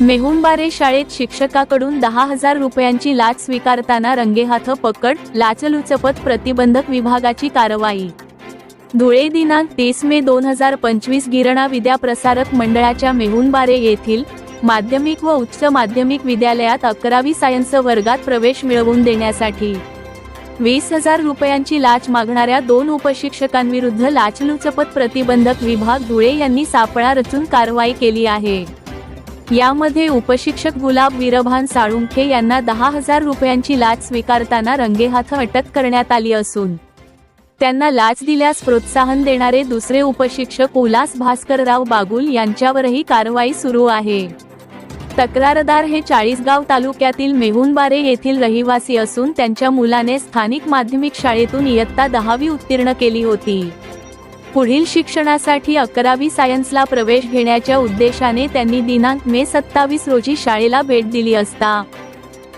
मेहुंबारे शाळेत शिक्षकाकडून दहा हजार रुपयांची लाच स्वीकारताना रंगेहाथ पकड लाचलुचपत प्रतिबंधक विभागाची कारवाई. धुळे दिनांक तीस मे दोन हजार पंचवीस गिरणा विद्या प्रसारक मंडळाच्या मेहुंबारे येथील माध्यमिक व उच्च माध्यमिक विद्यालयात अकरावी सायन्स वर्गात प्रवेश मिळवून देण्यासाठी वीस हजार रुपयांची लाच मागणाऱ्या दोन उपशिक्षकांविरुद्ध लाचलुचपत प्रतिबंधक विभाग धुळे यांनी सापळा रचून कारवाई केली आहे. यामध्ये उपशिक्षक गुलाब विरभान साळुंखे यांना दहा हजार रुपयांची लाच स्वीकारताना रंगेहाथ अटक करण्यात आली असून त्यांना लाच दिल्यास प्रोत्साहन देणारे दुसरे उपशिक्षक उल्हास भास्करराव बागुल यांच्यावरही कारवाई सुरू आहे. तक्रारदार हे चाळीसगाव तालुक्यातील मेहुणबारे येथील रहिवासी असून त्यांच्या मुलाने स्थानिक माध्यमिक शाळेतून इयत्ता दहावी उत्तीर्ण केली होती. पुढील शिक्षणासाठी अकरावी सायन्सला प्रवेश घेण्याच्या उद्देशाने त्यांनी दिनांक मे सत्तावीस रोजी शाळेला भेट दिली असता.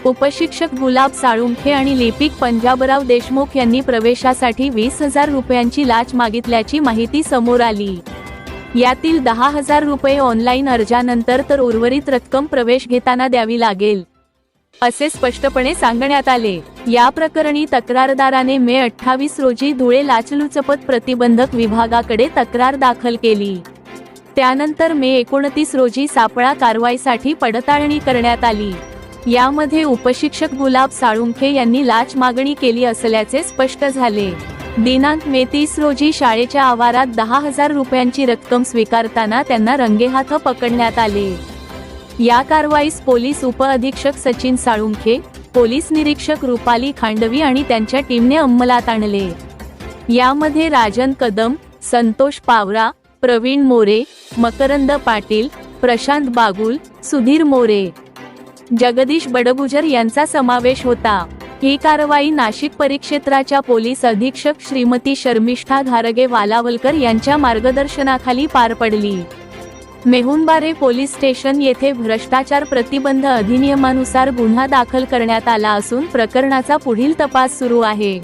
उपशिक्षक गुलाब साळुंखे आणि लिपिक पंजाबराव देशमुख यांनी प्रवेशासाठी वीस हजार रुपयांची लाच मागितल्याची माहिती समोर आली. यातील दहा हजार रुपये ऑनलाईन अर्जानंतर तर उर्वरित रक्कम प्रवेश घेताना द्यावी लागेल. असे स्पष्टपणे सांगण्यात आले. या प्रकरणी तक्रारदाराने मे अठ्ठावीस रोजी धुळे लाचलुचपत प्रतिबंधक विभागाकडे तक्रार दाखल केली. त्यानंतर मे एकोणतीस रोजी सापळा कारवाईसाठी पडताळणी करण्यात आली. यामध्ये उपशिक्षक गुलाब साळुंखे यांनी लाच मागणी केली असल्याचे स्पष्ट झाले. दिनांक मे तीस रोजी शाळेच्या आवारात दहा हजार रुपयांची रक्कम स्वीकारताना त्यांना रंगेहाथ पकडण्यात आले. या कारवाईस पोलीस उपअधीक्षक सचिन साळुंखे पोलीस निरीक्षक रुपाली खांडवी आणि त्यांच्या टीमने अंमलात आणले. यामध्ये राजन कदम संतोष पावरा प्रवीण मोरे मकरंद पाटील प्रशांत बागुल सुधीर मोरे. जगदीश बडगुजर यांचा समावेश होता. ही कारवाई नाशिक परिक्षेत्राच्या पोलीस अधीक्षक श्रीमती शर्मिष्ठा घारगे वालावलकर यांच्या मार्गदर्शनाखाली पार पडली. मेहुणबारे पोलीस स्टेशन येथे भ्रष्टाचार प्रतिबंध अधिनियमानुसार गुन्हा दाखल करण्यात आला असून प्रकरणाचा पुढील तपास सुरू आहे.